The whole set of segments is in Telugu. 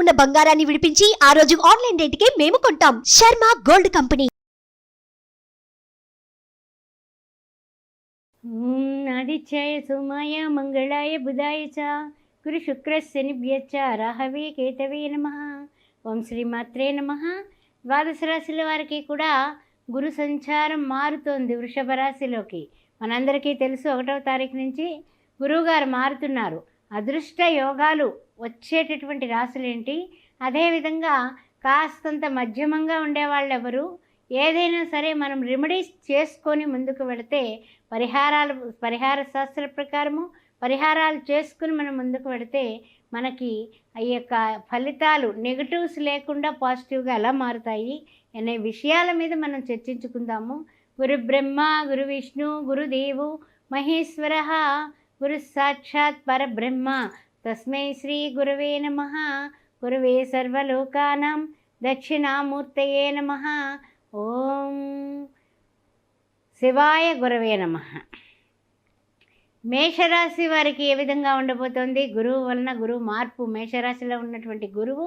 ఉన్న బంగారాన్ని విడిపించి ఆ రోజు ఆన్లైన్ రేటుకే మేము కొంటాం. Sharma gold company. ఆదిత్యాయ సోమాయ మంగళాయ బుధాయ చ గురు శుక్ర శనిభ్యచ్చ రాహవే కేతవే నమ. ఓం శ్రీమాత్రే నమ. ద్వాదశ రాశుల వారికి కూడా గురు సంచారం మారుతోంది వృషభ రాశిలోకి. మనందరికీ తెలుసు ఒకటవ తారీఖు నుంచి గురువుగారు మారుతున్నారు. అదృష్ట యోగాలు వచ్చేటటువంటి రాశులేంటి అదేవిధంగా కాస్తంత మధ్యమంగా ఉండేవాళ్ళు ఎవరు ఏదైనా సరే మనం రెమెడీస్ చేసుకొని ముందుకు వెళితే పరిహారాలు పరిహార శాస్త్ర ప్రకారము పరిహారాలు చేసుకుని మనం ముందుకు వెళితే మనకి ఈ యొక్క ఫలితాలు నెగటివ్స్ లేకుండా పాజిటివ్గా ఎలా మారుతాయి అనే విషయాల మీద మనం చర్చించుకుందాము. గురు బ్రహ్మ గురు విష్ణు గురుదేవు మహేశ్వర గురు సాక్షాత్ పరబ్రహ్మ తస్మై శ్రీ గురవే నమ. గురవే సర్వలోకానాం దక్షిణామూర్తయే నమ. ఓం శివాయ గురవే నమ. మేషరాశి వారికి ఏ విధంగా ఉండబోతోంది? గురువు వలన గురువు మార్పు మేషరాశిలో ఉన్నటువంటి గురువు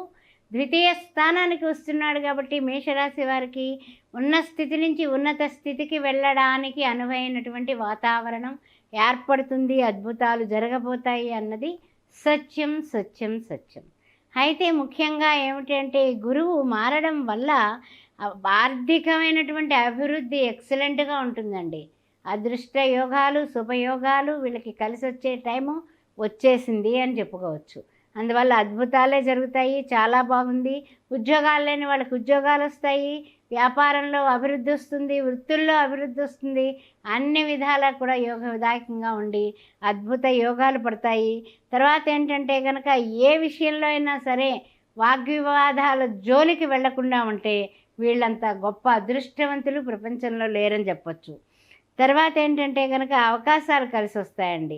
ద్వితీయ స్థానానికి వస్తున్నాడు కాబట్టి మేషరాశి వారికి ఉన్న స్థితి నుంచి ఉన్నత స్థితికి వెళ్ళడానికి అనువైనటువంటి వాతావరణం ఏర్పడుతుంది అద్భుతాలు జరగబోతాయి అన్నది సత్యం సత్యం సత్యం. అయితే ముఖ్యంగా ఏమిటంటే గురువు మారడం వల్ల ఆర్థికమైనటువంటి అభివృద్ధి ఎక్సలెంట్గా ఉంటుందండి. అదృష్ట యోగాలు శుభయోగాలు వీళ్ళకి కలిసి వచ్చే టైము వచ్చేసింది అని చెప్పుకోవచ్చు. అందువల్ల అద్భుతాలే జరుగుతాయి చాలా బాగుంది. ఉద్యోగాలు లేని వాళ్ళకి ఉద్యోగాలు వస్తాయి వ్యాపారంలో అభివృద్ధి వస్తుంది వృత్తుల్లో అభివృద్ధి వస్తుంది. అన్ని విధాలా కూడా యోగ విధాయకంగా ఉండి అద్భుత యోగాలు పడతాయి. తర్వాత ఏంటంటే కనుక ఏ విషయంలో అయినా సరే వాగ్వివాదాల జోలికి వెళ్ళకుండా ఉంటే వీళ్ళంత గొప్ప అదృష్టవంతులు ప్రపంచంలో లేరని చెప్పొచ్చు. తర్వాత ఏంటంటే కనుక అవకాశాలు కలిసి వస్తాయండి.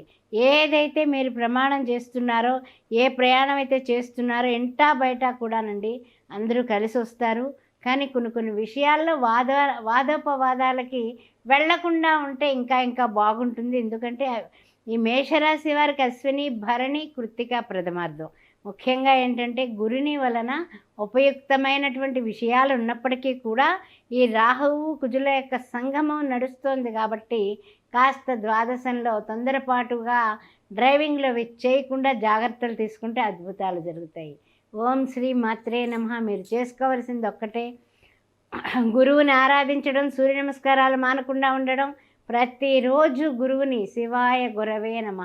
ఏదైతే మీరు ప్రమాణం చేస్తున్నారో ఏ ప్రయాణం అయితే చేస్తున్నారో ఇంటా బయట కూడానండి అందరూ కలిసి వస్తారు. కానీ కొన్ని కొన్ని విషయాల్లో వాద వాదోపవాదాలకి వెళ్ళకుండా ఉంటే ఇంకా ఇంకా బాగుంటుంది. ఎందుకంటే ఈ మేషరాశి వారికి అశ్విని భరణి కృత్తిక ప్రథమార్థం. ముఖ్యంగా ఏంటంటే గురుని వలన ఉపయుక్తమైనటువంటి విషయాలు ఉన్నప్పటికీ కూడా ఈ రాహువు కుజుల యొక్క సంగమం నడుస్తోంది కాబట్టి కాస్త ద్వాదశంలో తొందరపాటుగా డ్రైవింగ్లో చేయకుండా జాగ్రత్తలు తీసుకుంటే అద్భుతాలు జరుగుతాయి. ఓం శ్రీ మాత్రే నమ. మీరు చేసుకోవలసింది ఒక్కటే. గురువుని ఆరాధించడం సూర్య నమస్కారాలు మానకుండా ఉండడం ప్రతిరోజు గురువుని శివాయ గురవే నమ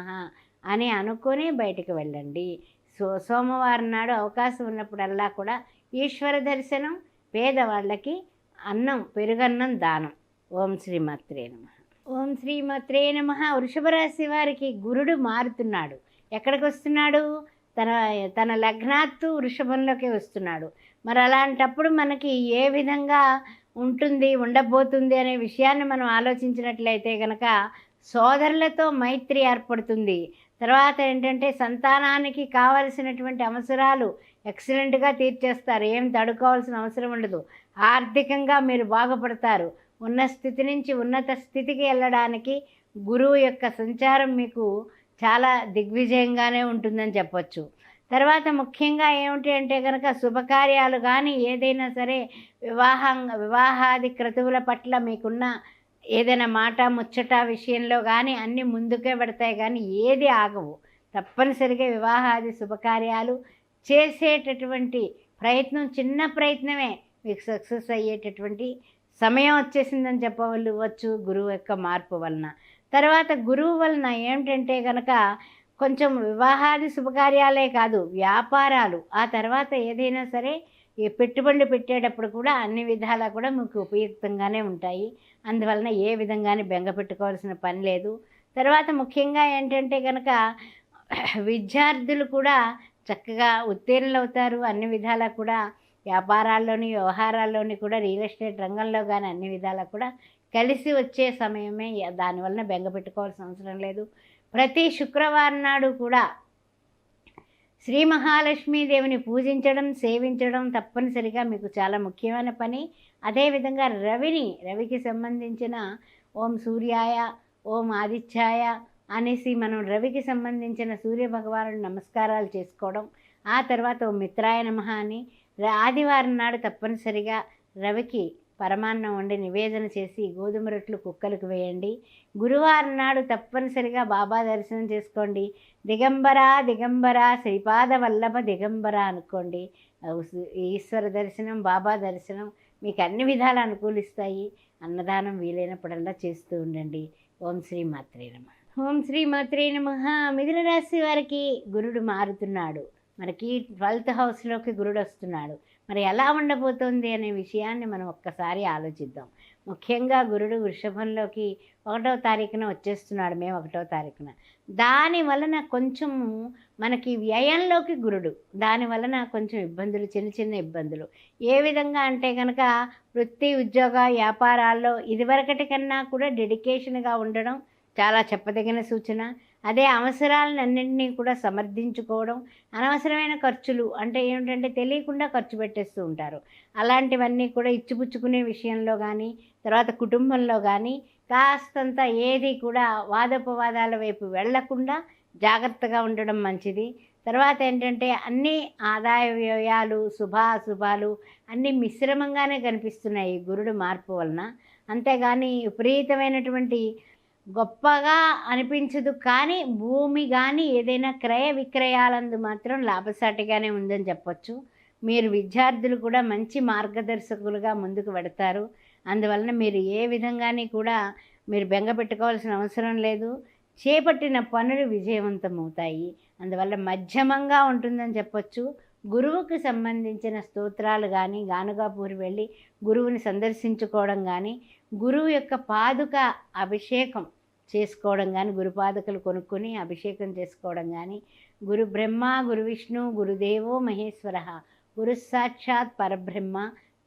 అని అనుకొని బయటికి వెళ్ళండి. సో సోమవారం నాడు అవకాశం ఉన్నప్పుడల్లా కూడా ఈశ్వర దర్శనం పేదవాళ్ళకి అన్నం పెరుగన్నం దానం. ఓం శ్రీ మాత్రే నమ. ఓం శ్రీమాత్రే నమ. వృషభ రాశి వారికి గురుడు మారుతున్నాడు. ఎక్కడికి వస్తున్నాడు? తన తన లగ్నాత్తు వృషభంలోకి వస్తున్నాడు. మరి అలాంటప్పుడు మనకి ఏ విధంగా ఉంటుంది ఉండబోతుంది అనే విషయాన్ని మనం ఆలోచించినట్లయితే కనుక సోదరులతో మైత్రి ఏర్పడుతుంది. తర్వాత ఏంటంటే సంతానానికి కావలసినటువంటి అవసరాలు ఎక్సలెంట్గా తీర్చేస్తారు. ఏం తడుకోవాల్సిన అవసరం ఉండదు. ఆర్థికంగా మీరు బాగుపడతారు. ఉన్న స్థితి నుంచి ఉన్నత స్థితికి వెళ్ళడానికి గురువు యొక్క సంచారం మీకు చాలా దిగ్విజయంగానే ఉంటుందని చెప్పొచ్చు. తర్వాత ముఖ్యంగా ఏమిటి అంటే కనుక శుభకార్యాలు కానీ ఏదైనా సరే వివాహం వివాహాది క్రతువుల పట్ల మీకున్న ఏదైనా మాట ముచ్చట విషయంలో కానీ అన్నీ ముందుకే పెడతాయి కానీ ఏది ఆగవు. తప్పనిసరిగా వివాహాది శుభకార్యాలు చేసేటటువంటి ప్రయత్నం చిన్న ప్రయత్నమే మీకు సక్సెస్ అయ్యేటటువంటి సమయం వచ్చేసిందని చెప్పవచ్చు గురువు యొక్క మార్పు వలన. తర్వాత గురువు వలన ఏమిటంటే కనుక కొంచెం వివాహాది శుభకార్యాలే కాదు వ్యాపారాలు. ఆ తర్వాత ఏదైనా సరే ఈ పెట్టుబడులు పెట్టేటప్పుడు కూడా అన్ని విధాలా కూడా మీకు ఉపయుక్తంగానే ఉంటాయి. అందువలన ఏ విధంగానే బెంగ పెట్టుకోవాల్సిన పని లేదు. తర్వాత ముఖ్యంగా ఏంటంటే కనుక విద్యార్థులు కూడా చక్కగా ఉత్తీర్ణులు అవుతారు. అన్ని విధాలా కూడా వ్యాపారాల్లోని వ్యవహారాల్లోని కూడా రియల్ ఎస్టేట్ రంగంలో కానీ అన్ని విధాలా కూడా కలిసి వచ్చే సమయమే దానివలన బెంగ పెట్టుకోవాల్సిన అవసరం లేదు. ప్రతి శుక్రవారం నాడు కూడా శ్రీ మహాలక్ష్మీదేవిని పూజించడం సేవించడం తప్పనిసరిగా మీకు చాలా ముఖ్యమైన పని. అదేవిధంగా రవిని రవికి సంబంధించిన ఓం సూర్యాయ ఓం ఆదిత్యాయ అనేసి మనం రవికి సంబంధించిన సూర్య భగవాను నమస్కారాలు చేసుకోవడం. ఆ తర్వాత ఓ మిత్రాయ నమ అని. ర- ఆదివారం నాడు తప్పనిసరిగా రవికి పరమాన్నం వండి నివేదన చేసి గోధుమ రొట్లు కుక్కలకు వేయండి. గురువారం నాడు తప్పనిసరిగా బాబా దర్శనం చేసుకోండి. దిగంబర దిగంబర శ్రీపాద వల్లభ దిగంబర అనుకోండి. ఈశ్వర దర్శనం బాబా దర్శనం మీకు అన్ని విధాలు అనుకూలిస్తాయి. అన్నదానం వీలైనప్పుడల్లా చేస్తూ ఉండండి. ఓం శ్రీ మాత్రే నమ. ఓం శ్రీ మాత్రే నమ. మిథున రాశి వారికి గురుడు మారుతున్నాడు. మనకి ట్వెల్త్ హౌస్లోకి గురుడు వస్తున్నాడు. మరి ఎలా ఉండబోతోంది అనే విషయాన్ని మనం ఒక్కసారి ఆలోచిద్దాం. ముఖ్యంగా గురుడు వృషభంలోకి ఒకటో తారీఖున వచ్చేస్తున్నాడు మేము ఒకటో తారీఖున. దాని వలన కొంచెము మనకి వ్యయంలోకి గురుడు. దాని వలన కొంచెం ఇబ్బందులు చిన్న చిన్న ఇబ్బందులు. ఏ విధంగా అంటే కనుక వృత్తి ఉద్యోగ వ్యాపారాల్లో ఇదివరకటి కన్నా కూడా డెడికేషన్గా ఉండడం చాలా చెప్పదగిన సూచన. అదే అవసరాలన్నింటినీ కూడా సమర్థించుకోవడం అనవసరమైన ఖర్చులు అంటే ఏమిటంటే తెలియకుండా ఖర్చు పెట్టేస్తూ ఉంటారు. అలాంటివన్నీ కూడా ఇచ్చిపుచ్చుకునే విషయంలో కానీ తర్వాత కుటుంబంలో కానీ కాస్తంత ఏది కూడా వాదోపవాదాల వైపు వెళ్ళకుండా జాగ్రత్తగా ఉండడం మంచిది. తర్వాత ఏంటంటే అన్ని ఆదాయ వ్యయాలు శుభాశుభాలు అన్నీ మిశ్రమంగానే కనిపిస్తున్నాయి గురుడు మార్పు వలన. అంతేగాని విపరీతమైనటువంటి గొప్పగా అనిపించదు కానీ భూమి కానీ ఏదైనా క్రయ విక్రయాలందు మాత్రం లాభసాటిగానే ఉందని చెప్పొచ్చు. మీరు విద్యార్థులు కూడా మంచి మార్గదర్శకులుగా ముందుకు పెడతారు అందువలన మీరు ఏ విధంగానే కూడా మీరు బెంగ పెట్టుకోవాల్సిన అవసరం లేదు. చేపట్టిన పనులు విజయవంతమవుతాయి. అందువల్ల మధ్యమంగా ఉంటుందని చెప్పొచ్చు. గురువుకు సంబంధించిన స్తోత్రాలు కానీ గానుగాపూరి వెళ్ళి గురువుని సందర్శించుకోవడం కానీ గురువు యొక్క పాదుక అభిషేకం చేసుకోవడం కానీ గురుపాదకులు కొనుక్కొని అభిషేకం చేసుకోవడం కానీ గురు బ్రహ్మ గురు విష్ణు గురుదేవో మహేశ్వర గురు సాక్షాత్ పరబ్రహ్మ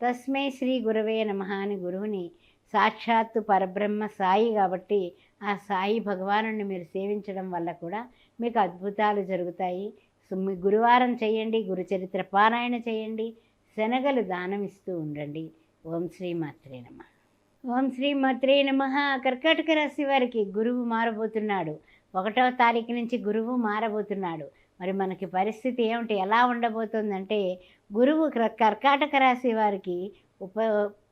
తస్మై శ్రీ గురవే నమ అని గురువుని సాక్షాత్తు పరబ్రహ్మ సాయి కాబట్టి ఆ సాయి భగవానుని మీరు సేవించడం వల్ల కూడా మీకు అద్భుతాలు జరుగుతాయి. మీ గురువారం చేయండి గురుచరిత్ర పారాయణ చేయండి శనగలు దానం ఇస్తూ ఉండండి. ఓం శ్రీ మాత్రే నమ. ఓం శ్రీ మత్రే నమ. కర్కాటక రాశి వారికి గురువు మారబోతున్నాడు. ఒకటవ తారీఖు నుంచి గురువు మారబోతున్నాడు. మరి మనకి పరిస్థితి ఏమిటి? ఎలా ఉండబోతుందంటే గురువు కర్కాటక రాశి వారికి ఉప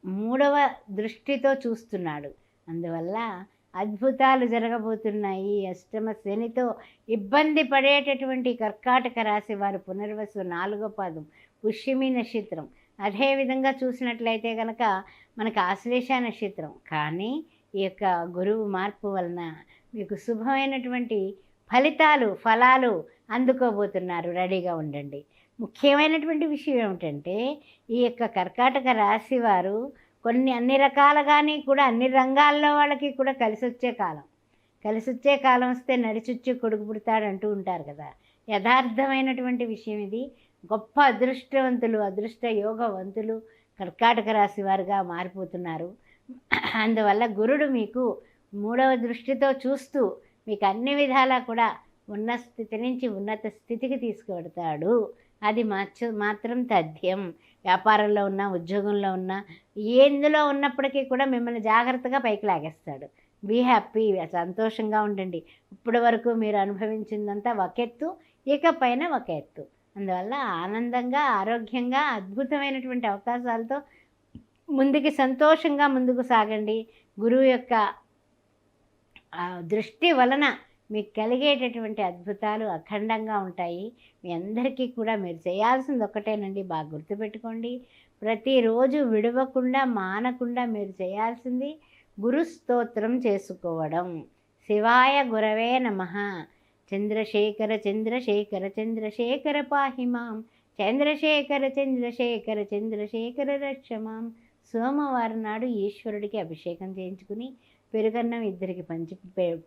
మూడవ దృష్టితో చూస్తున్నాడు. అందువల్ల అద్భుతాలు జరగబోతున్నాయి. అష్టమ శనితో ఇబ్బంది పడేటటువంటి కర్కాటక రాశి వారు పునర్వసు నాలుగో పాదం. పుష్యమి నక్షత్రం. అదేవిధంగా చూసినట్లయితే కనుక మనకు ఆశ్లేష నక్షత్రం కానీ ఈ యొక్క గురువు మార్పు వలన మీకు శుభమైనటువంటి ఫలితాలు ఫలాలు అందుకోబోతున్నారు. రెడీగా ఉండండి. ముఖ్యమైనటువంటి విషయం ఏమిటంటే ఈ యొక్క కర్కాటక రాశి వారు కొన్ని అన్ని రకాలుగానే కూడా అన్ని రంగాల్లో వాళ్ళకి కూడా కలిసి వచ్చే కాలం. కలిసి వచ్చే కాలం వస్తే నడిచుచ్చి కొడుకు పుడతాడు అంటూ ఉంటారు కదా. యథార్థమైనటువంటి విషయం ఇది. గొప్ప అదృష్టవంతులు అదృష్ట యోగవంతులు కర్కాటక రాశి వారుగా మారిపోతున్నారు. అందువల్ల గురుడు మీకు మూడవ దృష్టితో చూస్తూ మీకు అన్ని విధాలా కూడా ఉన్న స్థితి నుంచి ఉన్నత స్థితికి తీసుకువెడతాడు. అది మాచ మాత్రం తథ్యం. వ్యాపారంలో ఉన్న ఉద్యోగంలో ఉన్న ఎందులో ఉన్నప్పటికీ కూడా మిమ్మల్ని జాగ్రత్తగా పైకి లాగేస్తాడు. బీ హ్యాపీ సంతోషంగా ఉండండి. ఇప్పటి వరకు మీరు అనుభవించిందంతా ఒక ఎత్తు ఇకపైన ఒక ఎత్తు అందువల్ల ఆనందంగా ఆరోగ్యంగా అద్భుతమైనటువంటి అవకాశాలతో ముందుకి సంతోషంగా ముందుకు సాగండి. గురువు యొక్క దృష్టి వలన మీకు కలిగేటటువంటి అద్భుతాలు అఖండంగా ఉంటాయి. మీ అందరికీ కూడా మీరు చేయాల్సింది ఒకటేనండి బాగా గుర్తుపెట్టుకోండి. ప్రతిరోజు విడవకుండా మానకుండా మీరు చేయాల్సింది గురు స్తోత్రం చేసుకోవడం. శివాయ గురవే నమ. చంద్రశేఖర చంద్రశేఖర చంద్రశేఖర పాహిమాం చంద్రశేఖర చంద్రశేఖర చంద్రశేఖర రక్షమాం సోమవారం నాడు ఈశ్వరుడికి అభిషేకం చేయించుకుని పెరుగన్నం ఇద్దరికి పంచి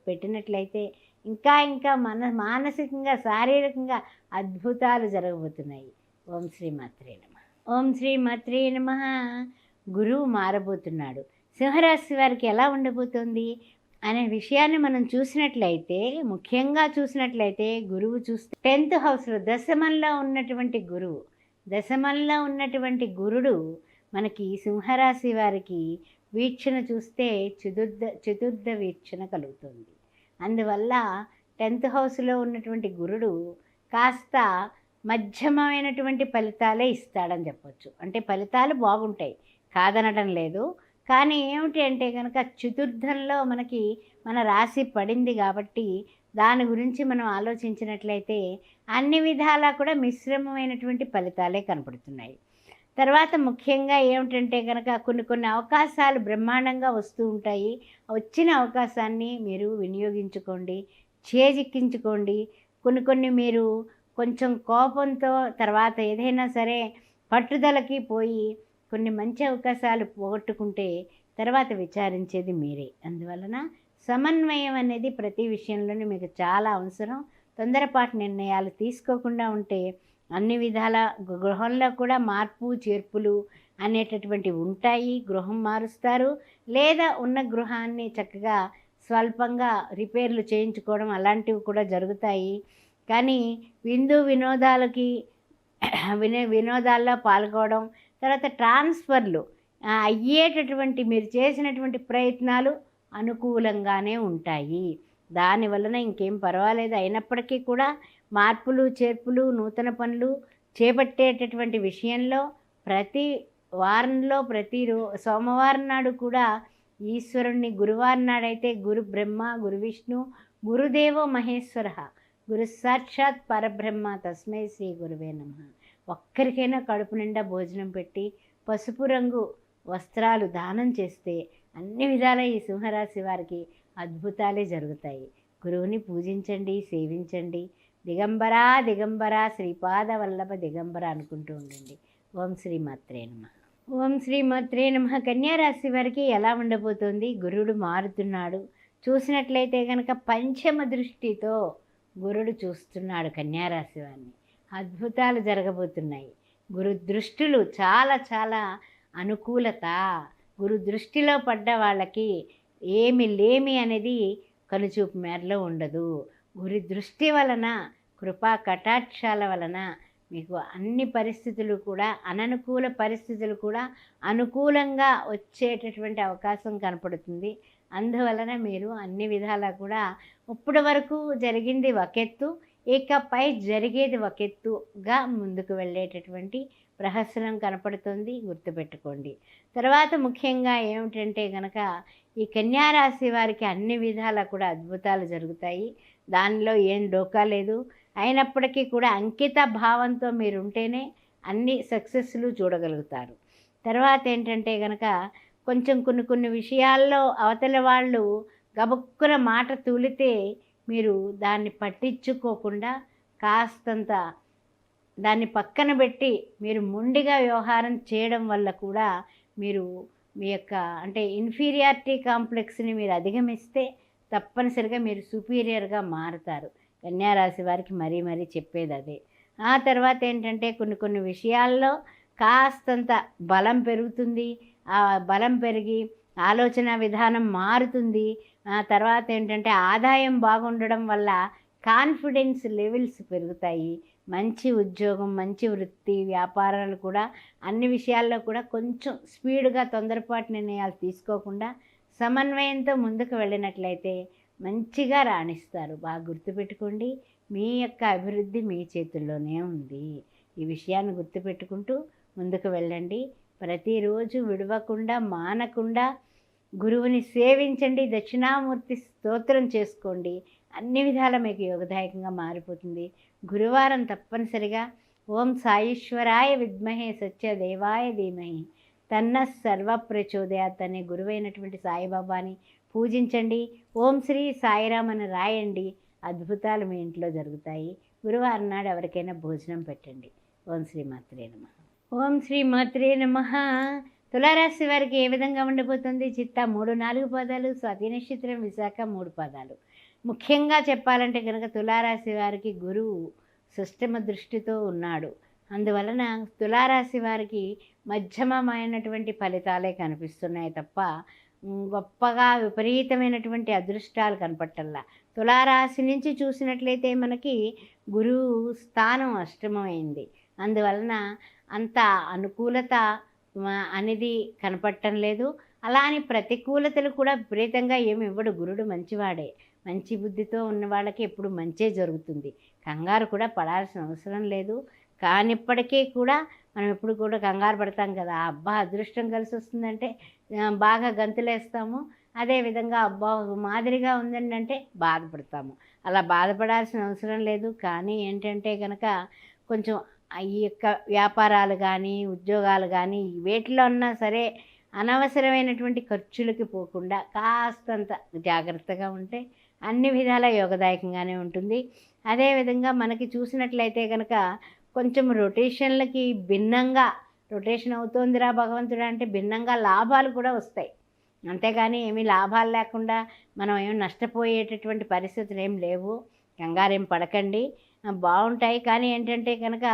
పెట్టినట్లయితే ఇంకా ఇంకా మన మానసికంగా శారీరకంగా అద్భుతాలు జరగబోతున్నాయి. ఓం శ్రీ మాత్రే నమ. ఓం శ్రీ మాత్రే నమ. గురువు మారబోతున్నాడు. సింహరాశి వారికి ఎలా ఉండబోతోంది? అనే విషయాన్ని మనం చూసినట్లయితే ముఖ్యంగా చూసినట్లయితే గురువు చూస్తే టెన్త్ హౌస్లో దశమంలో ఉన్నటువంటి గురువు దశమంలో ఉన్నటువంటి గురుడు మనకి సింహరాశి వారికి వీక్షణ చూస్తే చతుర్థ చతుర్థ వీక్షణ కలుగుతుంది. అందువల్ల టెన్త్ హౌస్లో ఉన్నటువంటి గురుడు కాస్త మధ్యమైనటువంటి ఫలితాలే ఇస్తాడని చెప్పొచ్చు. అంటే ఫలితాలు బాగుంటాయి. కాదనడం లేదు. కానీ ఏమిటి అంటే కనుక చతుర్థంలో మనకి మన రాశి పడింది కాబట్టి దాని గురించి మనం ఆలోచించినట్లయితే అన్ని విధాలా కూడా మిశ్రమమైనటువంటి ఫలితాలే కనపడుతున్నాయి. తర్వాత ముఖ్యంగా ఏమిటంటే కనుక కొన్ని కొన్ని అవకాశాలు బ్రహ్మాండంగా వస్తూ ఉంటాయి. వచ్చిన అవకాశాన్ని మీరు వినియోగించుకోండి చేజిక్కించుకోండి. కొన్ని కొన్ని మీరు కొంచెం కోపంతో తర్వాత ఏదైనా సరే పట్టుదలకి పోయి కొన్ని మంచి అవకాశాలు పోగొట్టుకుంటే తర్వాత విచారించేది మీరే. అందువలన సమన్వయం అనేది ప్రతి విషయంలోనూ మీకు చాలా అవసరం. తొందరపాటు నిర్ణయాలు తీసుకోకుండా ఉంటే అన్ని విధాల గృహంలో కూడా మార్పు చేర్పులు అనేటటువంటివి ఉంటాయి. గృహం మారుస్తారు. లేదా ఉన్న గృహాన్ని చక్కగా స్వల్పంగా రిపేర్లు చేయించుకోవడం అలాంటివి కూడా జరుగుతాయి. కానీ విందు వినోదాలకి వినో వినోదాల్లో పాల్గొవడం తర్వాత ట్రాన్స్ఫర్లు అయ్యేటటువంటి మీరు చేసినటువంటి ప్రయత్నాలు అనుకూలంగానే ఉంటాయి. దాని వలన ఇంకేం పర్వాలేదు. అయినప్పటికీ కూడా మార్పులు చేర్పులు నూతన పనులు చేపట్టేటటువంటి విషయంలో ప్రతి వారంలో ప్రతి రో సోమవారం నాడు కూడా ఈశ్వరుణ్ణి గురువారం నాడైతే గురు బ్రహ్మ గురు విష్ణు గురుదేవో మహేశ్వర. గురు సాక్షాత్ పరబ్రహ్మ. తస్మై శ్రీ గురువే నమ. ఒక్కరికైనా కడుపు నిండా భోజనం పెట్టి పసుపు రంగు వస్త్రాలు దానం చేస్తే అన్ని విధాల ఈ సింహరాశి వారికి అద్భుతాలే జరుగుతాయి. గురువుని పూజించండి సేవించండి. దిగంబరా దిగంబరా శ్రీపాద వల్లభ దిగంబర అనుకుంటూ ఉండండి. ఓం శ్రీ మాత్రే నమ. ఓం శ్రీ మాత్రే నమ కన్యారాశి వారికి ఎలా ఉండబోతోంది? గురుడు మారుతున్నాడు. చూసినట్లయితే కనుక పంచమ దృష్టితో గురుడు చూస్తున్నాడు కన్యారాశి వారిని. అద్భుతాలు జరగబోతున్నాయి. గురు దృష్టిలు చాలా చాలా అనుకూలత. గురు దృష్టిలో పడ్డ వాళ్ళకి ఏమి లేమి అనేది కనుచూపు మేరలో ఉండదు. గురి దృష్టి వలన కృపా కటాక్షాల వలన మీకు అన్ని పరిస్థితులు కూడా అననుకూల పరిస్థితులు కూడా అనుకూలంగా వచ్చేటటువంటి అవకాశం కనపడుతుంది. అందువలన మీరు అన్ని విధాలా కూడా ఇప్పటి వరకు జరిగింది ఒకెత్తు. ఇకపై జరిగేది ఒక ఎత్తుగా ముందుకు వెళ్ళేటటువంటి ప్రహసనం కనపడుతుంది గుర్తుపెట్టుకోండి. తర్వాత ముఖ్యంగా ఏమిటంటే కనుక ఈ కన్యారాశి వారికి అన్ని విధాలా కూడా అద్భుతాలు జరుగుతాయి. దానిలో ఏం డోకా లేదు. అయినప్పటికీ కూడా అంకిత భావంతో మీరు ఉంటేనే అన్ని సక్సెస్లు చూడగలుగుతారు. తర్వాత ఏంటంటే కనుక కొంచెం కొన్ని కొన్ని విషయాల్లో అవతల వాళ్ళు గబుక్కున మాట తూలితే మీరు దాన్ని పట్టించుకోకుండా కాస్తంత దాన్ని పక్కన పెట్టి మీరు మొండిగా వ్యవహారం చేయడం వల్ల కూడా మీరు మీ యొక్క అంటే ఇన్ఫీరియారిటీ కాంప్లెక్స్ని మీరు అధిగమిస్తే తప్పనిసరిగా మీరు సుపీరియర్గా మారుతారు. కన్యారాశి వారికి మరీ మరీ చెప్పేది అదే. ఆ తర్వాత ఏంటంటే కొన్ని కొన్ని విషయాల్లో కాస్తంత బలం పెరుగుతుంది. ఆ బలం పెరిగి ఆలోచన విధానం మారుతుంది. తర్వాత ఏంటంటే ఆదాయం బాగుండడం వల్ల కాన్ఫిడెన్స్ లెవెల్స్ పెరుగుతాయి. మంచి ఉద్యోగం మంచి వృత్తి వ్యాపారాలు కూడా అన్ని విషయాల్లో కూడా కొంచెం స్పీడ్గా తొందరపాటు నిర్ణయాలు తీసుకోకుండా సమన్వయంతో ముందుకు వెళ్ళినట్లయితే మంచిగా రాణిస్తారు. బాగా గుర్తుపెట్టుకోండి. మీ యొక్క అభివృద్ధి మీ చేతుల్లోనే ఉంది. ఈ విషయాన్ని గుర్తుపెట్టుకుంటూ ముందుకు వెళ్ళండి. ప్రతిరోజు విడవకుండా మానకుండా గురువుని సేవించండి దక్షిణామూర్తి స్తోత్రం చేసుకోండి. అన్ని విధాల మీకు యోగదాయకంగా మారిపోతుంది. గురువారం తప్పనిసరిగా ఓం సాయేశ్వరాయ విద్మహే సత్యదేవాయ ధీమహి. తన్న సర్వ ప్రచోదయాత్ అనే గురువైనటువంటి సాయిబాబాని పూజించండి. ఓం శ్రీ సాయిరామ్ అని రాయండి. అద్భుతాలు మీ ఇంట్లో జరుగుతాయి. గురువారం నాడు ఎవరికైనా భోజనం పెట్టండి. ఓం శ్రీ మాత్రే నమ. ఓం శ్రీ మాత్రే నమ. తులారాశి వారికి ఏ విధంగా ఉండబోతుంది చిత్త మూడు నాలుగు పదాలు స్వాతి నక్షత్రం విశాఖ మూడు పదాలు. ముఖ్యంగా చెప్పాలంటే కనుక తులారాశి వారికి గురువు సుష్టమ దృష్టితో ఉన్నాడు. అందువలన తులారాశి వారికి మధ్యమమైనటువంటి ఫలితాలే కనిపిస్తున్నాయి తప్ప గొప్పగా విపరీతమైనటువంటి అదృష్టాలు కనపట్టల్లా. తులారాశి నుంచి చూసినట్లయితే మనకి గురువు స్థానం అష్టమమైంది. అందువలన అంత అనుకూలత అనేది కనపడటం లేదు. అలా అని ప్రతికూలతలు కూడా విపరీతంగా ఏమి ఇవ్వడు గురుడు మంచివాడే. మంచి బుద్ధితో ఉన్న వాళ్ళకి ఎప్పుడు మంచే జరుగుతుంది. కంగారు కూడా పడాల్సిన అవసరం లేదు. కానిప్పటికీ కూడా మనం ఎప్పుడు కూడా కంగారు పడతాం కదా. అబ్బా అదృష్టం కలిసి వస్తుందంటే బాగా గంతులేస్తాము. అదేవిధంగా అబ్బా మాదిరిగా ఉందండి అంటే బాధపడతాము. అలా బాధపడాల్సిన అవసరం లేదు. కానీ ఏంటంటే కనుక కొంచెం ఈ యొక్క వ్యాపారాలు కానీ ఉద్యోగాలు కానీ వేటిలో ఉన్నా సరే అనవసరమైనటువంటి ఖర్చులకి పోకుండా కాస్తంత జాగ్రత్తగా ఉంటే అన్ని విధాల యోగదాయకంగానే ఉంటుంది. అదేవిధంగా మనకి చూసినట్లయితే కనుక కొంచెం రొటేషన్లకి భిన్నంగా రొటేషన్ అవుతోందిరా భగవంతుడు అంటే భిన్నంగా లాభాలు కూడా వస్తాయి. అంతేగాని ఏమీ లాభాలు లేకుండా మనం ఏమి నష్టపోయేటటువంటి పరిస్థితులు ఏం లేవు. కంగారేం పడకండి. బాగుంటాయి. కానీ ఏంటంటే కనుక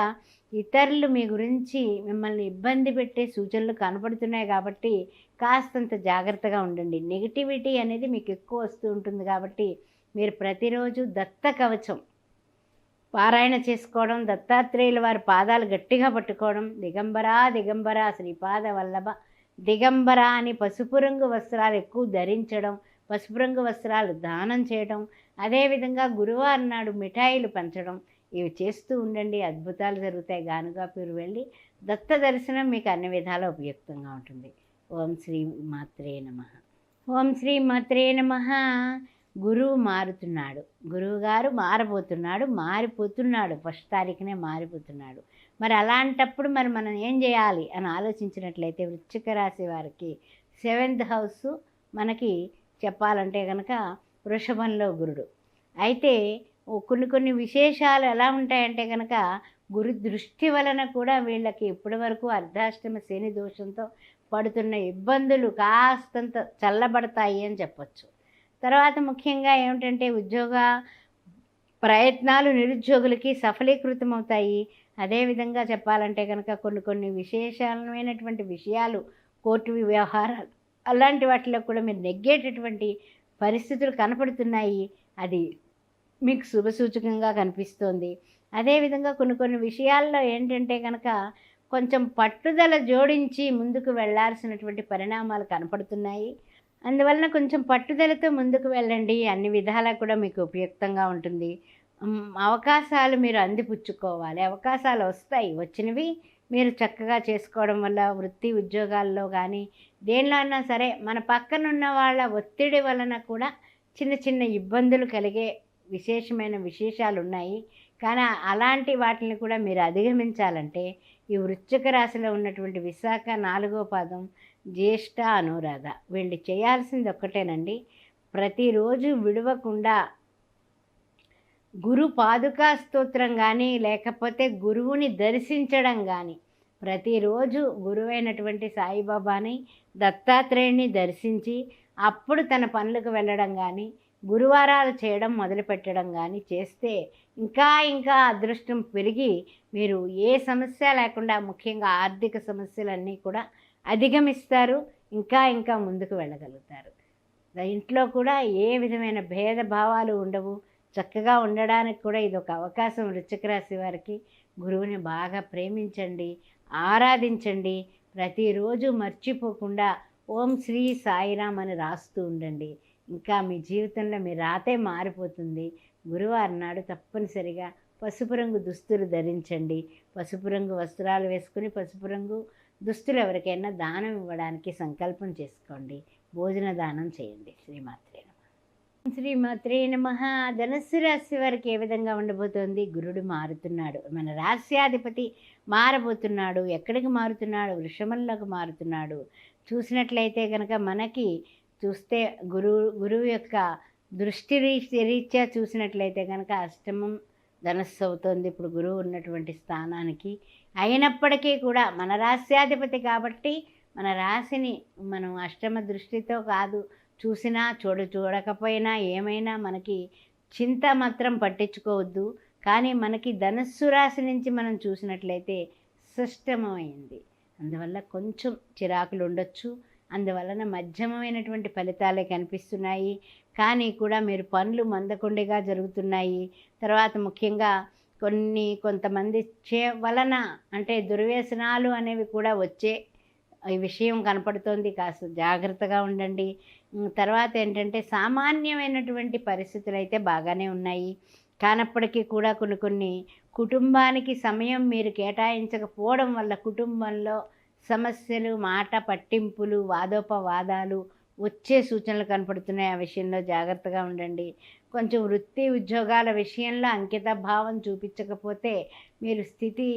ఇతరులు మీ గురించి మిమ్మల్ని ఇబ్బంది పెట్టే సూచనలు కనపడుతున్నాయి కాబట్టి కాస్తంత జాగ్రత్తగా ఉండండి. నెగిటివిటీ అనేది మీకు ఎక్కువ వస్తూ ఉంటుంది కాబట్టి మీరు ప్రతిరోజు దత్త కవచం పారాయణ చేసుకోవడం దత్తాత్రేయుల వారి పాదాలు గట్టిగా పట్టుకోవడం దిగంబరా దిగంబరా శ్రీపాద వల్లభ దిగంబర అని పసుపు రంగు వస్త్రాలు ఎక్కువ ధరించడం పసుపు రంగు వస్త్రాలు దానం చేయడం అదేవిధంగా గురువారం నాడు మిఠాయిలు పంచడం. ఇవి చేస్తూ ఉండండి అద్భుతాలు జరుగుతాయి. గానుగాపూర్ వెళ్ళి దత్త దర్శనం మీకు అన్ని విధాలా ఉపయుక్తంగా ఉంటుంది. ఓం శ్రీ మాత్రే నమ. ఓం శ్రీ మాత్రే నమ. గురువు మారుతున్నాడు. గురువుగారు మారబోతున్నాడు మారిపోతున్నాడు. ఫస్ట్ తారీఖునే మారిపోతున్నాడు. మరి అలాంటప్పుడు మరి మనం ఏం చేయాలి అని ఆలోచించినట్లయితే వృశ్చిక రాశి వారికి సెవెంత్ హౌస్ మనకి చెప్పాలంటే కనుక వృషభంలో గురుడు. అయితే కొన్ని కొన్ని విశేషాలు ఎలా ఉంటాయంటే కనుక గురు దృష్టి వలన కూడా వీళ్ళకి ఇప్పటి వరకు అర్ధాష్టమ శని దోషంతో పడుతున్న ఇబ్బందులు కాస్తంత చల్లబడతాయి అని చెప్పచ్చు. తర్వాత ముఖ్యంగా ఏమిటంటే ఉద్యోగ ప్రయత్నాలు నిరుద్యోగులకి సఫలీకృతం అవుతాయి అదేవిధంగా చెప్పాలంటే కనుక కొన్ని కొన్ని విశేషమైనటువంటి విషయాలు కోర్టు వ్యవహారాలు అలాంటి వాటిలో కూడా మీరు నెగ్గేటటువంటి పరిస్థితులు కనపడుతున్నాయి. అది మీకు శుభసూచకంగా కనిపిస్తోంది. అదేవిధంగా కొన్ని కొన్ని విషయాల్లో ఏంటంటే కనుక కొంచెం పట్టుదల జోడించి ముందుకు వెళ్ళాల్సినటువంటి పరిణామాలు కనపడుతున్నాయి. అందువలన కొంచెం పట్టుదలతో ముందుకు వెళ్ళండి. అన్ని విధాలా కూడా మీకు ఉపయుక్తంగా ఉంటుంది. అవకాశాలు మీరు అందిపుచ్చుకోవాలి. అవకాశాలు వస్తాయి. వచ్చినవి మీరు చక్కగా చేసుకోవడం వల్ల వృత్తి ఉద్యోగాల్లో కానీ దేనిలో అన్నా సరే మన పక్కనున్న వాళ్ళ ఒత్తిడి వలన కూడా చిన్న చిన్న ఇబ్బందులు కలిగే విశేషమైన విశేషాలు ఉన్నాయి. కానీ అలాంటి వాటిని కూడా మీరు అధిగమించాలంటే ఈ వృశ్చిక రాశిలో ఉన్నటువంటి విశాఖ నాలుగో పాదం జ్యేష్ఠ అనురాధ. వీళ్ళు చేయాల్సింది ఒక్కటేనండి. ప్రతిరోజు విడవకుండా గురు పాదుకా స్తోత్రం కానీ లేకపోతే గురువుని దర్శించడం కానీ ప్రతిరోజు గురువైనటువంటి సాయిబాబాని దత్తాత్రేయుని దర్శించి అప్పుడు తన పనులకు వెళ్ళడం కానీ గురువారాలు చేయడం మొదలుపెట్టడం కానీ చేస్తే ఇంకా ఇంకా అదృష్టం పెరిగి మీరు ఏ సమస్య లేకుండా ముఖ్యంగా ఆర్థిక సమస్యలన్నీ కూడా అధిగమిస్తారు ఇంకా ఇంకా ముందుకు వెళ్ళగలుగుతారు. ఇంట్లో కూడా ఏ విధమైన భేదభావాలు ఉండవు. చక్కగా ఉండడానికి కూడా ఇది ఒక అవకాశం వృశ్చిక రాశి వారికి. గురువుని బాగా ప్రేమించండి. ఆరాధించండి. ప్రతిరోజు మర్చిపోకుండా ఓం శ్రీ సాయిరామ్ అని రాస్తూ ఉండండి. ఇంకా మీ జీవితంలో మీ రాతే మారిపోతుంది. గురువారం నాడు తప్పనిసరిగా పసుపు రంగు దుస్తులు ధరించండి. పసుపు రంగు వస్త్రాలు వేసుకుని పసుపు రంగు దుస్తులు ఎవరికైనా దానం ఇవ్వడానికి సంకల్పం చేసుకోండి. భోజన దానం చేయండి. శ్రీమాత శ్రీమాత్రే నమ. ధనుస్సు రాశి వారికి ఏ విధంగా ఉండబోతోంది? గురుడు మారుతున్నాడు. మన రాశ్యాధిపతి మారబోతున్నాడు. ఎక్కడికి మారుతున్నాడు? వృషభంలోకి మారుతున్నాడు. చూసినట్లయితే కనుక మనకి చూస్తే గురువు గురువు యొక్క దృష్టి రీ- రీత్యా చూసినట్లయితే కనుక అష్టమం ధనస్సు అవుతుంది. ఇప్పుడు గురువు ఉన్నటువంటి స్థానానికి అయినప్పటికీ కూడా మన రాశ్యాధిపతి కాబట్టి మన రాశిని మనం అష్టమ దృష్టితో కాదు చూసినా చూడ చూడకపోయినా ఏమైనా మనకి చింత మాత్రం పట్టించుకోవద్దు. కానీ మనకి ధనస్సు రాశి నుంచి మనం చూసినట్లయితే సిస్టమైంది అందువల్ల కొంచెం చిరాకులు ఉండొచ్చు. అందువలన మధ్యమమైనటువంటి ఫలితాలే కనిపిస్తున్నాయి. కానీ కూడా మీరు పనులు మందకొండిగా జరుగుతున్నాయి. తర్వాత ముఖ్యంగా కొన్ని కొంతమంది చే వలన అంటే దుర్వ్యసనాలు అనేవి కూడా వచ్చే ఈ విషయం కనపడుతోంది. కాస్త జాగ్రత్తగా ఉండండి. తర్వాత ఏంటంటే సామాన్యమైనటువంటి పరిస్థితులు అయితే బాగానే ఉన్నాయి. కానప్పటికీ కూడా కొన్ని కొన్ని కుటుంబానికి సమయం మీరు కేటాయించకపోవడం వల్ల కుటుంబంలో సమస్యలు మాట పట్టింపులు వాదోపవాదాలు వచ్చే సూచనలు కనపడుతున్నాయి. ఆ విషయంలో జాగ్రత్తగా ఉండండి. కొంచెం వృత్తి ఉద్యోగాల విషయంలో అంకిత భావం చూపించకపోతే మీరు స్థితి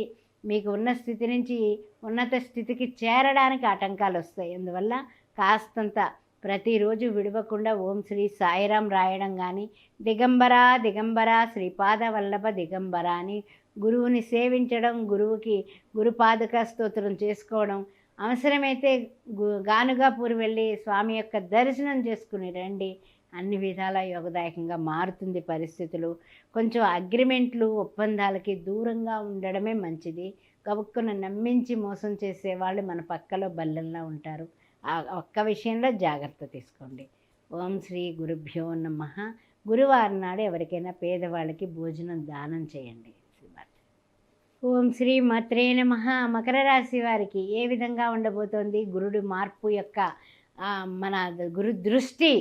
మీకు ఉన్న స్థితి నుంచి ఉన్నత స్థితికి చేరడానికి ఆటంకాలు వస్తాయి. అందువల్ల కాస్తంత ప్రతిరోజు విడవకుండా ఓం శ్రీ సాయిరాం రాయడం కానీ దిగంబర దిగంబర శ్రీపాద వల్లభ దిగంబర అని గురువుని సేవించడం గురువుకి గురుపాదుక స్తోత్రం చేసుకోవడం. అవసరమైతే గు- గానుగాపూర్ వెళ్ళి స్వామి యొక్క దర్శనం చేసుకుని రండి. అన్ని విధాల యోగదాయకంగా మారుతుంది పరిస్థితులు. కొంచెం అగ్రిమెంట్లు ఒప్పందాలకి దూరంగా ఉండడమే మంచిది. గబుక్కున నమ్మించి మోసం చేసేవాళ్ళు మన పక్కలో బల్లెల్లా ఉంటారు. ఆ ఒక్క విషయంలో జాగ్రత్త తీసుకోండి. ఓం శ్రీ గురుభ్యో నమ. గురువారం నాడు ఎవరికైనా పేదవాళ్ళకి భోజనం దానం చేయండి. ఓం శ్రీ మాత్రే నమ. మకర రాశి వారికి ఏ విధంగా ఉండబోతోంది? గురుడు మార్పు యొక్క మన గురు దృష్టి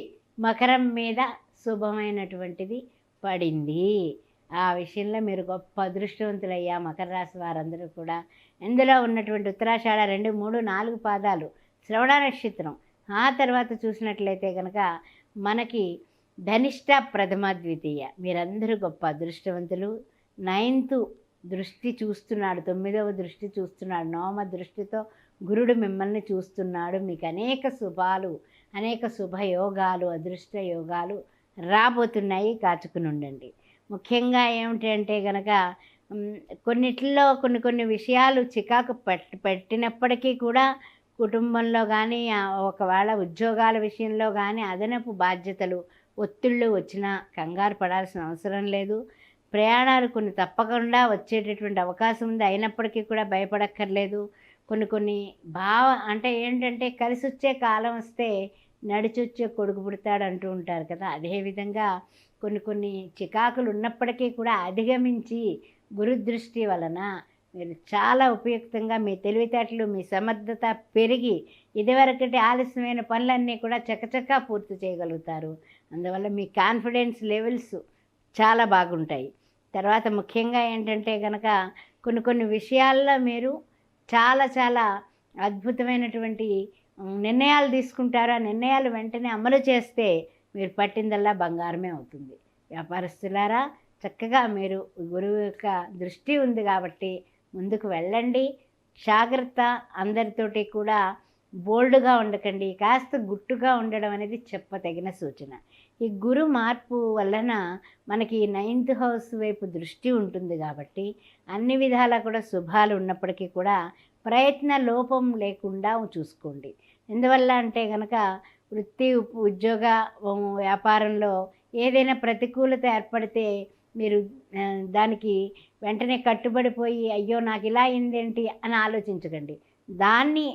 మకరం మీద శుభమైనటువంటిది పడింది. ఆ విషయంలో మీరు గొప్ప అదృష్టవంతులయ్యా. మకర రాశి వారందరూ కూడా. ఇందులో ఉన్నటువంటి ఉత్తరాషాఢ రెండు మూడు నాలుగు పాదాలు శ్రవణ నక్షత్రం. ఆ తర్వాత చూసినట్లయితే కనుక మనకి ధనిష్ట ప్రథమ ద్వితీయ. మీరందరూ గొప్ప అదృష్టవంతులు. నైన్త్ దృష్టి చూస్తున్నాడు తొమ్మిదవ దృష్టి చూస్తున్నాడు నవమ దృష్టితో గురుడు మిమ్మల్ని చూస్తున్నాడు. మీకు అనేక శుభాలు అనేక శుభయోగాలు అదృష్ట యోగాలు రాబోతున్నాయి. కాచుకుని ఉండండి. ముఖ్యంగా ఏమిటి అంటే గనక కొన్నిట్లో కొన్ని కొన్ని విషయాలు చికాకు పెట్ పెట్టినప్పటికీ కూడా కుటుంబంలో కానీ ఒకవేళ ఉద్యోగాల విషయంలో కానీ అదనపు బాధ్యతలు ఒత్తిళ్ళు వచ్చినా కంగారు పడాల్సిన అవసరం లేదు. ప్రయాణాలు కొన్ని తప్పకుండా వచ్చేటటువంటి అవకాశం ఉంది. అయినప్పటికీ కూడా భయపడక్కర్లేదు. కొన్ని కొన్ని భావ అంటే ఏంటంటే కలిసి వచ్చే కాలం వస్తే నడిచొచ్చే కొడుకు పుడతాడు అంటూ ఉంటారు కదా. అదేవిధంగా కొన్ని కొన్ని చికాకులు ఉన్నప్పటికీ కూడా అధిగమించి గురుదృష్టి వలన మీరు చాలా ఉపయుక్తంగా మీ తెలివితేటలు మీ సమర్థత పెరిగి ఇదివరకటి ఆలస్యమైన పనులన్నీ కూడా చకచకా పూర్తి చేయగలుగుతారు. అందువల్ల మీ కాన్ఫిడెన్స్ లెవెల్స్ చాలా బాగుంటాయి. తర్వాత ముఖ్యంగా ఏంటంటే కనుక కొన్ని కొన్ని విషయాల్లో మీరు చాలా చాలా అద్భుతమైనటువంటి నిర్ణయాలు తీసుకుంటారు. ఆ నిర్ణయాలు వెంటనే అమలు చేస్తే మీరు పట్టిందల్లా బంగారమే అవుతుంది. వ్యాపారస్తులారా చక్కగా మీరు గురువు యొక్క దృష్టి ఉంది కాబట్టి ముందుకు వెళ్ళండి. జాగ్రత్త. అందరితోటి కూడా బోల్డ్గా ఉండకండి. కాస్త గుట్టుగా ఉండడం అనేది చెప్పతగిన సూచన. ఈ గురు మార్పు వలన మనకి నైన్త్ హౌస్ వైపు దృష్టి ఉంటుంది కాబట్టి అన్ని విధాలా కూడా శుభాలు ఉన్నప్పటికీ కూడా ప్రయత్న లోపం లేకుండా చూసుకోండి. ఎందువల్ల అంటే కనుక వృత్తి ఉద్యోగ వ్యాపారంలో ఏదైనా ప్రతికూలత ఏర్పడితే మీరు దానికి వెంటనే కట్టుబడిపోయి అయ్యో నాకు ఇలా అయిందేంటి అని ఆలోచించకండి. దాన్ని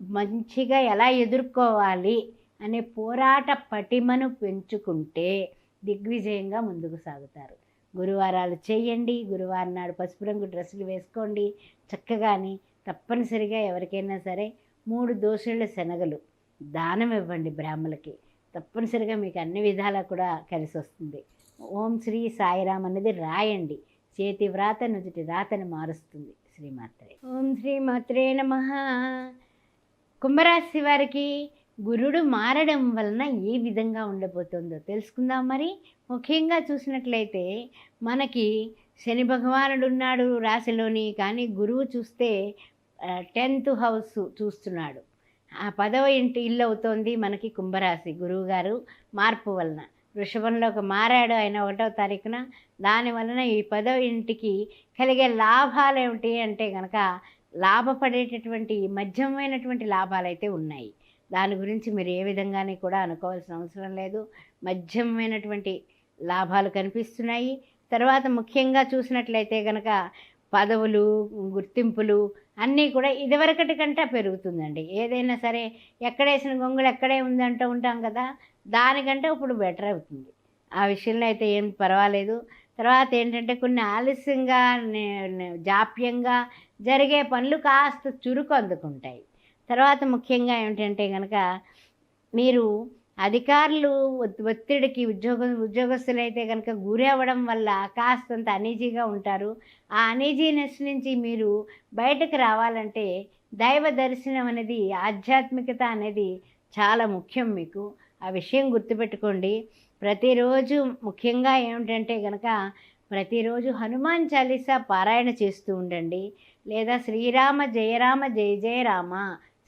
మంచిగా ఎలా ఎదుర్కోవాలి అనే పోరాట పటిమను పెంచుకుంటే దిగ్విజయంగా ముందుకు సాగుతారు. గురువారాలు చేయండి గురువారం నాడు పసుపు రంగు డ్రెస్సులు వేసుకోండి చక్కగాని తప్పనిసరిగా ఎవరికైనా సరే మూడు దోశల శనగలు దానం ఇవ్వండి బ్రాహ్మలకి. తప్పనిసరిగా మీకు అన్ని విధాలా కూడా కలిసి వస్తుంది ఓం శ్రీ సాయిరామ్ అనేది రాయండి. చేతి వ్రాత నుదుటి రాతను మారుస్తుంది శ్రీమాత్రే. ఓం శ్రీమాత్రే నమ. కుంభరాశి వారికి గురుడు మారడం వలన ఏ విధంగా ఉండబోతుందో తెలుసుకుందాం మరి. ముఖ్యంగా చూసినట్లయితే మనకి శని భగవానుడు ఉన్నాడు రాశిలోని కానీ గురువు చూస్తే టెన్త్ హౌస్ చూస్తున్నాడు. ఆ పదవ ఇంటి ఇల్లు అవుతోంది మనకి కుంభరాశి గురువు గారు మార్పు వలన. వృషభంలోకి మారాడు ఆయన ఒకటో తారీఖున. దాని వలన ఈ పదో ఇంటికి కలిగే లాభాలు ఏమిటి అంటే కనుక లాభపడేటటువంటి మధ్యమైనటువంటి లాభాలు అయితే ఉన్నాయి. దాని గురించి మీరు ఏ విధంగానే కూడా అనుకోవాల్సిన అవసరం లేదు. మధ్యమైనటువంటి లాభాలు కనిపిస్తున్నాయి. తర్వాత ముఖ్యంగా చూసినట్లయితే కనుక పదవులు గుర్తింపులు అన్నీ కూడా ఇదివరకటి కంటే పెరుగుతుందండి. ఏదైనా సరే ఎక్కడేసిన గొంగులు ఎక్కడే ఉందంటూ ఉంటాం కదా దానికంటే ఇప్పుడు బెటర్ అవుతుంది. ఆ విషయంలో అయితే ఏం పర్వాలేదు. తర్వాత ఏంటంటే కొన్ని ఆలస్యంగా నే- జాప్యంగా జరిగే పనులు కాస్త చురుకు అందుకుంటాయి. తర్వాత ముఖ్యంగా ఏమిటంటే కనుక మీరు అధికారులు ఒత్తిడికి ఉద్యోగ ఉద్యోగస్తులైతే కనుక గురి అవ్వడం వల్ల కాస్తంత అనీజీగా ఉంటారు. ఆ అనీజీనెస్ నుంచి మీరు బయటకు రావాలంటే దైవ దర్శనం అనేది ఆధ్యాత్మికత అనేది చాలా ముఖ్యం మీకు. ఆ విషయం గుర్తుపెట్టుకోండి. ప్రతిరోజు ముఖ్యంగా ఏమిటంటే కనుక ప్రతిరోజు హనుమాన్ చాలీసా పారాయణ చేస్తూ ఉండండి. లేదా శ్రీరామ జయరామ జయ జయరామ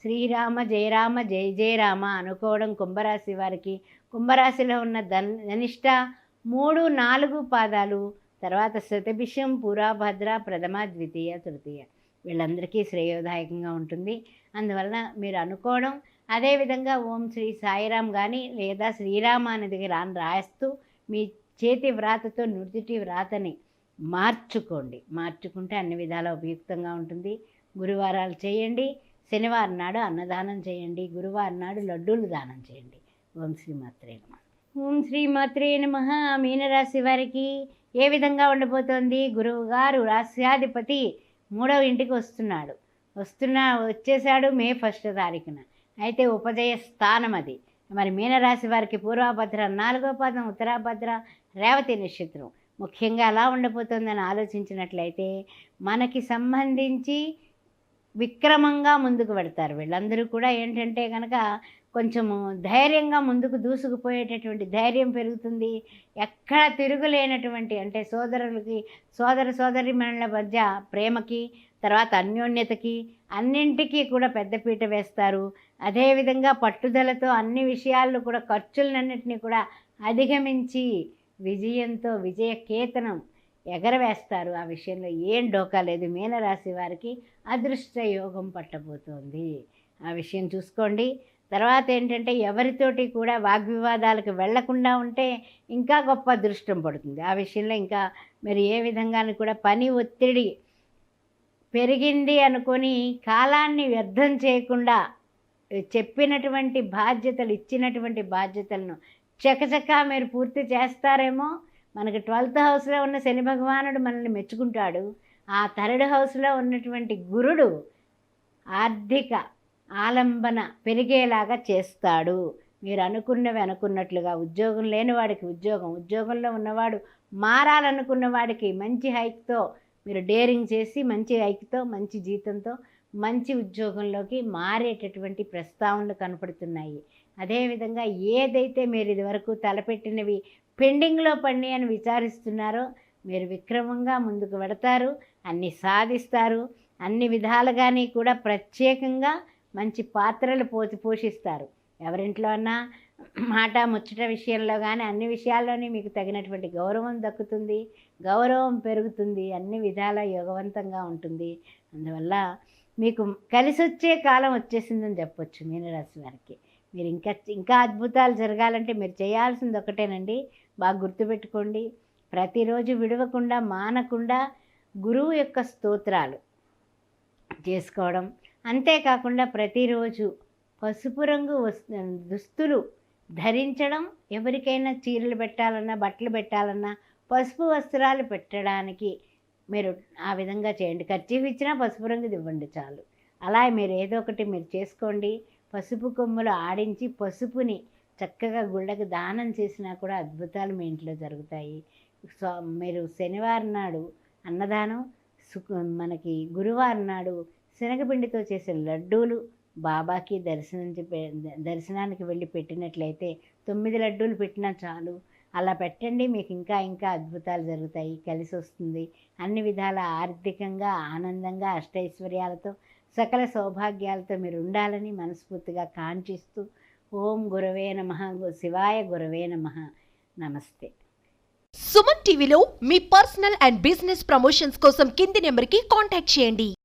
శ్రీరామ జయరామ జయ జయ రామ అనుకోవడం కుంభరాశి వారికి. కుంభరాశిలో ఉన్న ధన్ ధనిష్ట మూడు నాలుగు పాదాలు తర్వాత శతభిషం పురాభద్ర ప్రథమ ద్వితీయ తృతీయ. వీళ్ళందరికీ శ్రేయోదాయకంగా ఉంటుంది. అందువలన మీరు అనుకోవడం అదేవిధంగా ఓం శ్రీ సాయిరామ్ కానీ లేదా శ్రీరామ అనేది రాని రాస్తూ మీ చేతి వ్రాతతో నుదుటి వ్రాతని మార్చుకోండి. మార్చుకుంటే అన్ని విధాల ఉపయుక్తంగా ఉంటుంది. గురువారాలు చేయండి. శనివారం నాడు అన్నదానం చేయండి గురువారం నాడు లడ్డూలు దానం చేయండి. ఓం శ్రీమాత్రే నమ. ఓం శ్రీమాత్రే నమ. మీనరాశి వారికి ఏ విధంగా ఉండబోతోంది గురువు గారు రాశ్యాధిపతి మూడవ ఇంటికి వస్తున్నాడు. వస్తున్నా వచ్చేసాడు మే ఫస్ట్ తారీఖున. అయితే ఉపజయ స్థానం అది. మరి మీనరాశి వారికి పూర్వభద్ర నాలుగో పాదం ఉత్తరాభద్ర రేవతి నక్షత్రం. ముఖ్యంగా ఎలా ఉండబోతోందని ఆలోచించినట్లయితే మనకి సంబంధించి విక్రమంగా ముందుకు పెడతారు వీళ్ళందరూ కూడా ఏంటంటే కనుక కొంచెము ధైర్యంగా ముందుకు దూసుకుపోయేటటువంటి ధైర్యం పెరుగుతుంది. ఎక్కడ తిరుగులేనటువంటి అంటే సోదరులకి సోదర సోదరి మధ్య ప్రేమకి తర్వాత అన్యోన్యతకి అన్నింటికీ కూడా పెద్దపీట వేస్తారు. అదేవిధంగా పట్టుదలతో అన్ని విషయాల్లో కూడా ఖర్చులన్నింటినీ కూడా అధిగమించి విజయంతో విజయ కేతనం ఎగరవేస్తారు. ఆ విషయంలో ఏం డోకా లేదు. మీనరాశి వారికి అదృష్ట యోగం పట్టబోతోంది. ఆ విషయం చూసుకోండి. తర్వాత ఏంటంటే ఎవరితోటి కూడా వాగ్వివాదాలకు వెళ్ళకుండా ఉంటే ఇంకా గొప్ప అదృష్టం పడుతుంది. ఆ విషయంలో ఇంకా మీరు ఏ విధంగానూ కూడా పని ఒత్తిడి పెరిగింది అనుకొని కాలాన్ని వ్యర్థం చేయకుండా చెప్పినటువంటి బాధ్యతలు ఇచ్చినటువంటి బాధ్యతలను చకచకా మీరు పూర్తి చేస్తారేమో మనకి ట్వెల్త్ హౌస్లో ఉన్న శని భగవానుడు మనల్ని మెచ్చుకుంటాడు. ఆ థర్డ్ హౌస్లో ఉన్నటువంటి గురుడు ఆర్థిక ఆలంబన పెరిగేలాగా చేస్తాడు. మీరు అనుకున్నవి అనుకున్నట్లుగా ఉద్యోగం లేని వాడికి ఉద్యోగం ఉద్యోగంలో ఉన్నవాడు మారాలనుకున్న వాడికి మంచి హైక్తో మీరు డేరింగ్ చేసి మంచి హైక్తో మంచి జీతంతో మంచి ఉద్యోగంలోకి మారేటటువంటి ప్రస్తావనలు కనపడుతున్నాయి. అదేవిధంగా ఏదైతే మీరు ఇదివరకు తలపెట్టినవి పెండింగ్లో పడి అని విచారిస్తున్నారో. మీరు విక్రమంగా ముందుకు వెడతారు అన్ని సాధిస్తారు అన్ని విధాలుగానే కూడా ప్రత్యేకంగా మంచి పాత్రలు పోసి పోషిస్తారు. ఎవరింట్లో అన్నా మాట ముచ్చట విషయంలో కానీ అన్ని విషయాల్లోని మీకు తగినటువంటి గౌరవం దక్కుతుంది గౌరవం పెరుగుతుంది అన్ని విధాల యోగవంతంగా ఉంటుంది. అందువల్ల మీకు కలిసి వచ్చే కాలం వచ్చేసిందని చెప్పొచ్చు మీనరాశి వారికి. మీరు ఇంకా ఇంకా అద్భుతాలు జరగాలంటే మీరు చేయాల్సింది ఒకటేనండి. బాగా గుర్తుపెట్టుకోండి. ప్రతిరోజు విడవకుండా మానకుండా గురువు యొక్క స్తోత్రాలు చేసుకోవడం. అంతేకాకుండా ప్రతిరోజు పసుపు రంగు దుస్తులు ధరించడం. ఎవరికైనా చీరలు పెట్టాలన్నా బట్టలు పెట్టాలన్నా పసుపు వస్త్రాలు పెట్టడానికి మీరు ఆ విధంగా చేయండి. ఖర్చు ఇచ్చినా పసుపు రంగుది ఇవ్వండి చాలు. అలా మీరు ఏదో ఒకటి మీరు చేసుకోండి. పసుపు కొమ్ములు ఆడించి పసుపుని చక్కగా గుళ్ళకి దానం చేసినా కూడా అద్భుతాలు మీ ఇంట్లో జరుగుతాయి. సో మీరు శనివారం నాడు అన్నదానం సుఖ మనకి గురువారం నాడు శనగపిండితో చేసే లడ్డూలు బాబాకి దర్శనం దర్శనానికి వెళ్ళి పెట్టినట్లయితే తొమ్మిది లడ్డూలు పెట్టినా చాలు. అలా పెట్టండి మీకు ఇంకా ఇంకా అద్భుతాలు జరుగుతాయి కలిసి వస్తుంది. అన్ని విధాల ఆర్థికంగా ఆనందంగా అష్టైశ్వర్యాలతో సకల సౌభాగ్యాలతో మీరు ఉండాలని మనస్ఫూర్తిగా కాంక్షిస్తూ ఓం గురవే నమ శివాయ గురవే నమ. నమస్తే. సుమన్ టీవీలో మీ పర్సనల్ అండ్ బిజినెస్ ప్రమోషన్స్ కోసం కింది నెంబర్కి కాంటాక్ట్ చేయండి.